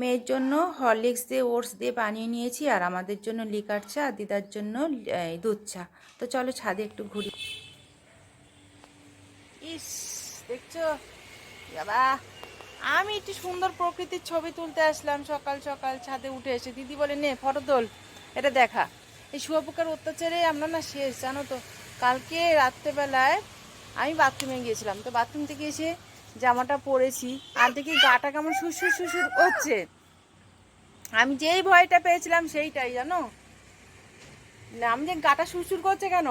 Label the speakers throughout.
Speaker 1: মেয়ের জন্য হরলিক্স দিয়ে, ওটস দিয়ে বানিয়ে নিয়েছি আর আমাদের জন্য লিকার চা আর দিদার জন্য দুধ চা। তো চলো ছাদে একটু ঘুরি। ইস, দেখছ? বাবা, আমি একটু সুন্দর প্রকৃতির ছবি তুলতে আসলাম সকাল সকাল ছাদে উঠে এসে। দিদি বলে, নে ফটো তোল এটা দেখা। এই শুয়াপোকার অত্যাচারে আমরা না শেষ, জানো তো? কালকে রাত্রেবেলায় আমি বাথরুমে গিয়েছিলাম। তো বাথরুম থেকে এসে জামাটা পরেছি। আর দেখি গাটা কেমন সুসুর সুসুর করছে আমি যেই ভয়টা পেয়েছিলাম সেইটাই, জানো? আমি যে গাটা সুরসুর করছে কেন?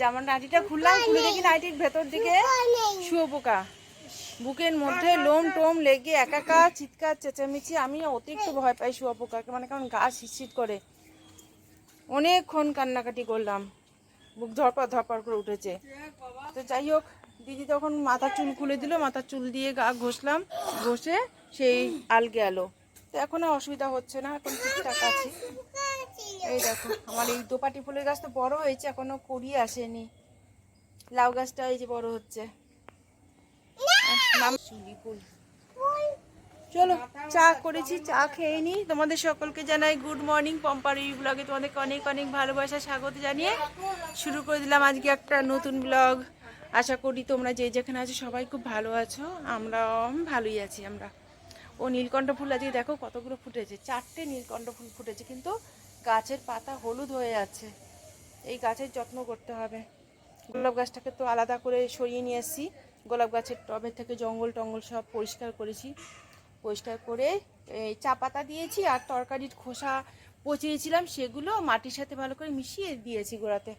Speaker 1: জামার নাইটিটা খুললাম, খুলে দেখি নাইটির ভেতর দিকে শুয়োপোকা বুকের মধ্যে লোম টোম লেগে একাকা চিৎকার, চেঁচামেচি, আমি অতিরিক্ত ভয় পাই শুয়োপোকাকে মানে কেমন গা শিটশিট করে। অনেকক্ষণ কান্নাকাটি করলাম। বুক ধরপড় ধরপড় করে উঠেছে। তো যাই হোক দিদি তখন মাথার চুল খুলে দিল, মাথার চুল দিয়ে গা ঘষলাম, ঘষে সেই আলগে আলো। তো এখন অসুবিধা হচ্ছে না, এখন ঠিকঠাক আছে। এই দেখো, আমার এই দোপাটি ফুলের গাছ তো বড় হয়েছে, এখনও কুড়িয়ে আসেনি। লাউ গাছটা এই যে বড় হচ্ছে। চলো, চা করেছি, চা খেয়ে নি। তোমাদের সকলকে জানাই গুড মর্নিং পম্পার ব্লগে তোমাদেরকে অনেক অনেক ভালোবাসা, স্বাগত জানিয়ে শুরু করে দিলাম আজকে একটা নতুন ব্লগ আশা করি তোমরা যে যেখানে আছো সবাই খুব ভালো আছো। আমরা ভালোই আছি আমরা। ও নীলকণ্ঠ ফুল আজকে দেখো কতগুলো ফুটেছে। চারটে নীলকণ্ঠ ফুল ফুটেছে, কিন্তু গাছের পাতা হলুদ হয়ে আছে। এই গাছের যত্ন করতে হবে। গোলাপ গাছটাকে তো আলাদা করে সরিয়ে নিয়ে এসেছি। গোলাপ গাছের টবের থেকে জঙ্গল টঙ্গল সব পরিষ্কার করেছি। পরিষ্কার করে এই চা পাতা দিয়েছি আর তরকারির খোসা পচিয়েছিলাম। সেগুলো মাটির সাথে ভালো করে মিশিয়ে দিয়েছি গোড়াতে।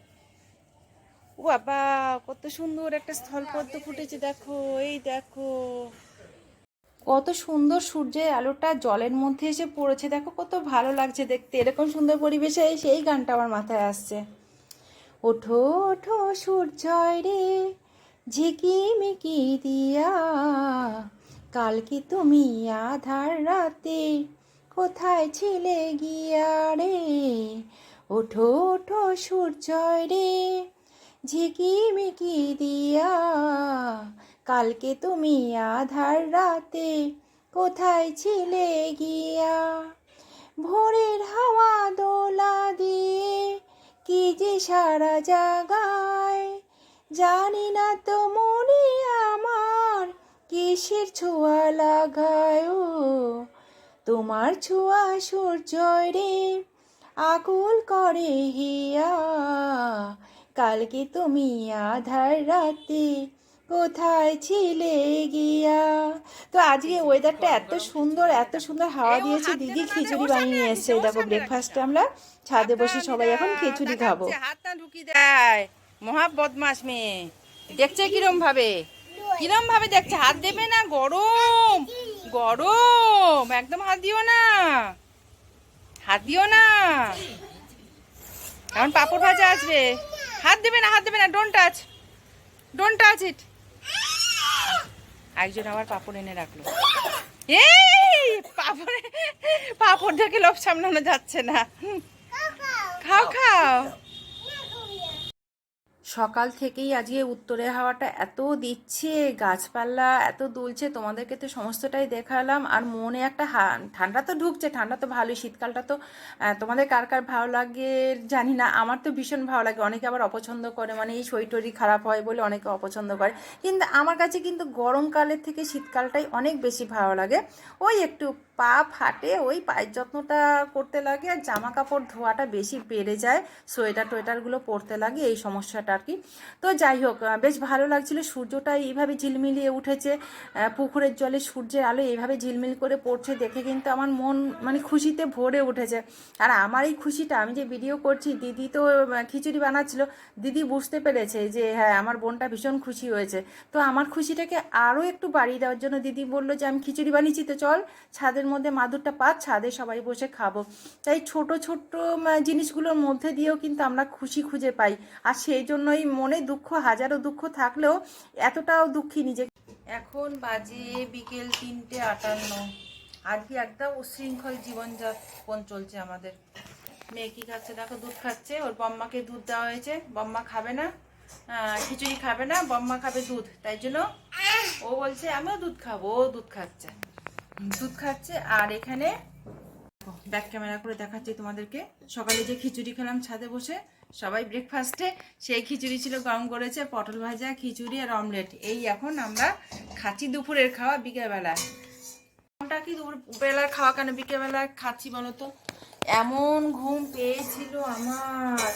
Speaker 1: ও বাবা, কত সুন্দর একটা স্থলপদ্ম ফুটেছে, দেখো, এই দেখো। কত সুন্দর সূর্যের আলোটা জলের মধ্যে এসে পড়েছে, দেখো, কত ভালো লাগছে দেখতে। এরকম সুন্দর পরিবেশে সেই গানটা আমার মাথায় আসছে। ওঠো ওঠো সূর্যয় রে ঝিকিমিকি দিয়া। কাল কি তুমি আধার রাতে কোথায় ছিলে গিয়া রে? ওঠো ওঠো সূর্যয় রে ঝিকিমিকি দিয়া, কালকে তুমি আধার রাতে কোথায় ছিলে গিয়া? ভোরের হাওয়া দোলা দিয়ে কি যে সারা জাগায়, জানি না তো মনে আমার কিসের ছোঁয়া লাগায় ও। তোমার ছোঁয়া সূর্যয় রে, আকুল করে হিয়া কালকে তুমি আধার রাতে কোথায় ছিলে গিয়া? তো আজকে ওয়েদারটা এত সুন্দর এত সুন্দর হাওয়া দিয়েছে দিদি খিচুড়ি বানিয়ে নিয়ে এসছে। দেখো ব্রেকফাস্টে আমরা ছাদে বসে সবাই এখন খিচুড়ি খাব। হাতটা ঢুকি দেয় মহা বদমাস মেয়ে। দেখছে কিরম ভাবে? কিরম ভাবে দেখছে? হাত দেবে না? গরম গরম। একদম হাত দিও না। হাত দিও না। এখন পাপড় ভাজা আসবে। হাত দেবে না, হাত দেবে না don't touch don't touch it একজন আমার পাপড় এনে রাখল। এই, পাপড়ে, পাপড় থেকে লোভ সামলানো যাচ্ছে না। খাও খাও। সকাল থেকেই আজকে উত্তরে হাওয়াটা এত দিচ্ছে, গাছপালা এত দুলছে, তোমাদেরকে তো সমস্তটাই দেখালাম। আর মনে একটা ঠান্ডা তো ঢুকছে, ঠান্ডা তো ভালোই, শীতকালটা তো তোমাদের কার কার ভালো লাগে জানি না, আমার তো ভীষণ ভালো লাগে। অনেকে আবার অপছন্দ করে মানে এই শরীর টরি খারাপ হয় বলে অনেকে অপছন্দ করে। কিন্তু আমার কাছে কিন্তু গরমকালের থেকে শীতকালটাই অনেক বেশি ভালো লাগে। ওই একটু পা ফাটে, ওই পায়ের যত্নটা করতে লাগে আর জামা কাপড় ধোয়াটা বেশি বেড়ে যায়, সোয়েটার টোয়েটারগুলো পরতে লাগে, এই সমস্যাটা আর কি। তো যাই হোক বেশ ভালো লাগছিল সূর্যটা এইভাবে ঝিলমিলিয়ে উঠেছে পুকুরের জলে সূর্যের আলো এইভাবে ঝিলমিল করে পড়ছে দেখে কিন্তু আমার মন মানে খুশিতে ভরে উঠেছে। আর আমার এই খুশিটা, আমি যে ভিডিও করছি, দিদি তো খিচুড়ি বানাচ্ছিল, দিদি বুঝতে পেরেছে যে হ্যাঁ আমার বোনটা ভীষণ খুশি হয়েছে। তো আমার খুশিটাকে আরও একটু বাড়িয়ে দেওয়ার জন্য দিদি বলল যে, আমি খিচুড়ি বানিয়েছি তো চল, ছাদের মধ্যে মাদুরটা পাত ছাদে সবাই বসে খাব। তাই ছোট ছোট জিনিসগুলোর মধ্যে দিয়েও কিন্তু আমরা খুশি খুঁজে পাই। আর সেই জন্যই মনে দুঃখ, হাজারো দুঃখ থাকলেও এতটাও দুঃখী নিজে। এখন বাজে বিকেল তিনটে আটান্ন। আজকে একটা উশৃঙ্খল জীবনযাপন চলছে আমাদের। মেয়ে কি খাচ্ছে? দেখো, দুধ খাচ্ছে। ওর বম্মাকে দুধ দেওয়া হয়েছে। বম্মা খাবে না খিচুড়ি খাবে না, বম্মা খাবে দুধ। তাই জন্য ও বলছে, আমিও দুধ খাব। ও দুধ খাচ্ছে। দুধ খাচ্ছে, আর এখানে ব্যাক ক্যামেরা করে দেখাচ্ছি তোমাদেরকে। সকালে যে খিচুড়ি খেলাম ছাদে বসে, সবাই ব্রেকফাস্টে সেই খিচুড়ি ছিল গরম করেছে, পটল ভাজা, খিচুড়ি আর অমলেট এই এখন আমরা খাচ্ছি দুপুরের খাওয়া বিকেলবেলায় ঘুমটা কি দুপুর বেলার খাওয়া কেন বিকেলবেলায় খাচ্ছি বলো তো এমন ঘুম পেয়েছিল আমার।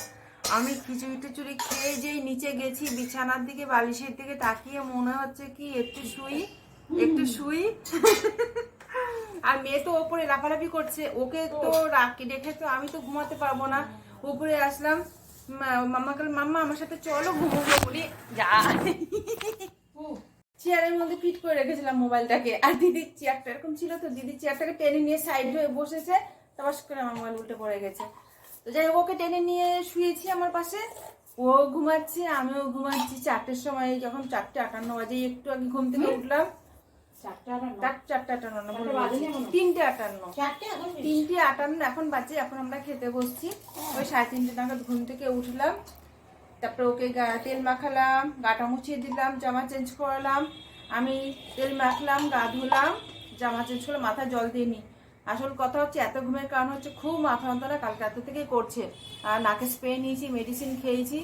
Speaker 1: আমি খিচুড়ি টিচুড়ি খেয়ে যেই নিচে গেছি, বিছানার দিকে, বালিশের দিকে তাকিয়ে মনে হচ্ছে কি, একটু শুই একটু শুই। আর মেয়ে তো ওপরে লাফালাফি করছে, ওকে তো রাখি রেখে তো আমি তো ঘুমাতে পারব না। উপরে আসলাম মাম্মা কাল মাম্মা, আমার সাথে চলো, ঘুমোবো বলি যা চেয়ারের মধ্যে ফিট করে রেখেছিলাম মোবাইলটাকে, আর দিদির চেয়ারটা এরকম ছিল তো, দিদির চেয়ারটাকে টেনে নিয়ে সাইড হয়ে বসেছে, তারপর করে আমার মোবাইল উল্টে পড়ে গেছে। তো যাই হোক, ওকে টেনে নিয়ে শুয়েছি আমার পাশে। ও ঘুমাচ্ছে, আমিও ঘুমাচ্ছি, চারটের সময়, যখন চারটে আটান্ন বাজে, একটু আগে ঘুম থেকে উঠলাম। চারটে আটান্ন। না তিনটে আটান্ন। তিনটে আটান্ন এখন বাজে এখন আমরা খেতে বসছি। ওই সাড়ে তিনটে নাগাদ ঘুম থেকে উঠলাম। তারপরে ওকে তেল মাখালাম গাটা মুছিয়ে দিলাম জামা চেঞ্জ করালাম। আমি তেল মাখলাম গা ধুলাম জামা চেঞ্জ করলাম মাথায় জল দিইনি। আসল কথা হচ্ছে এত ঘুমের কারণ হচ্ছে খুব মাথা যন্ত্রণা কালকে রাত থেকেই করছে। আর নাকে স্প্রে নিয়েছি মেডিসিন খেয়েছি।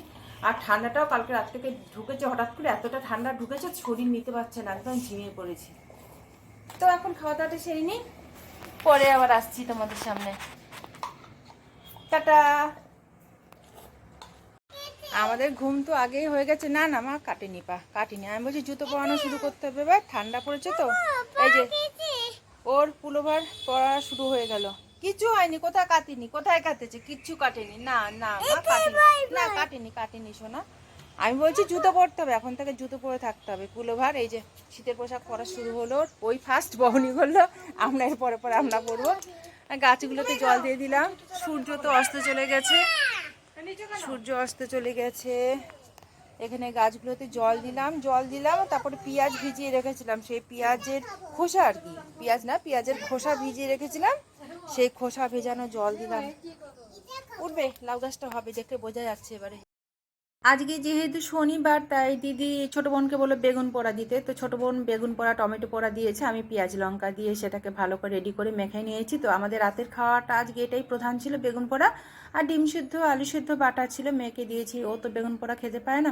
Speaker 1: আর ঠান্ডাটাও কালকে রাত থেকে ঢুকেছে হঠাৎ করে এতটা ঠান্ডা ঢুকেছে শরীর নিতে পারছে না একদম ঝিমিয়ে পড়েছি। তো এখন খাওয়া দাওয়াটা সেরে নিই। পরে আবার আসছি তোমাদের সামনে। টাটা। আমাদের ঘুম তো আগেই হয়ে গেছে। না না, মা, কাটেনি পা, কাটিনি। আমি বলছি জুতো পরানো শুরু করতে হবে। এবার ঠান্ডা পড়েছে তো। এই যে, ওর পুলোভার পরা শুরু হয়ে গেল। কিচ্ছু হয়নি, কোথায় কাটিনি? কোথায় কাটেছে? কিচ্ছু কাটেনি। না না, মা, কাটেনি। না, কাটেনি কাটেনি শোনা আমি বলছি জুতো পরতে হবে, এখন থেকে জুতো পরে থাকতে হবে। পুলোভার এই যে শীতের পোশাক পরা শুরু হলো, ওই ফার্স্ট বহনি করল, আমরা এর পরে পরে আমরা পরবো। গাছগুলোতে জল দিয়ে দিলাম, সূর্য তো অস্ত চলে গেছে। সূর্য অস্ত চলে গেছে। এখানে গাছগুলোতে জল দিলাম জল দিলাম, তারপরে পেঁয়াজ ভিজিয়ে রেখেছিলাম। সেই পেঁয়াজের খোসা আর কি, পেঁয়াজ না, পেঁয়াজের খোসা ভিজিয়ে রেখেছিলাম। সেই খোসা ভেজানো জল দিলাম। উঠবে, লাউ গাছটা হবে দেখে বোঝা যাচ্ছে এবারে। আজকে যেহেতু শনিবার, তাই দিদি ছোট বোনকে বলল বেগুন পোড়া দিতে। তো ছোট বোন বেগুন পোড়া, টমেটো পোড়া দিয়েছে। আমি পেঁয়াজ লঙ্কা দিয়ে সেটাকে ভালো করে রেডি করে মেখে নিয়েছি। তো আমাদের রাতের খাওয়াটা আজকে এটাই প্রধান ছিল, বেগুন পোড়া। আর ডিম সিদ্ধ, আলু সিদ্ধ, বাটা ছিল মেয়েকে দিয়েছি। ও তো বেগুন পোড়া খেতে পায় না।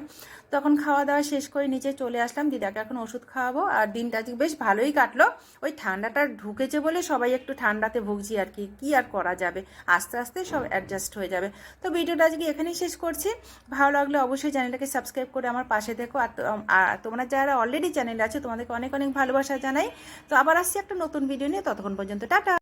Speaker 1: তখন খাওয়া দাওয়া শেষ করে নিচে চলে আসলাম। দিদাকে এখন ওষুধ খাওয়াবো। আর দিনটা আজকে বেশ ভালোই কাটলো। ওই ঠান্ডাটা ঢুকেছে বলে সবাই একটু ঠান্ডাতে ভুগছি আর কি। কি আর করা যাবে? আস্তে আস্তে সব অ্যাডজাস্ট হয়ে যাবে। তো ভিডিওটা আজকে এখানেই শেষ করছি। ভালো লাগলে অবশ্যই চ্যানেলটাকে সাবস্ক্রাইব করে আমার পাশে দেখো। আর তোমরা যারা অলরেডি চ্যানেলে আছে, তোমাদেরকে অনেক অনেক ভালোবাসা জানাই। তো আবার আসছি একটা নতুন ভিডিও নিয়ে। ততক্ষণ পর্যন্ত, টাটা!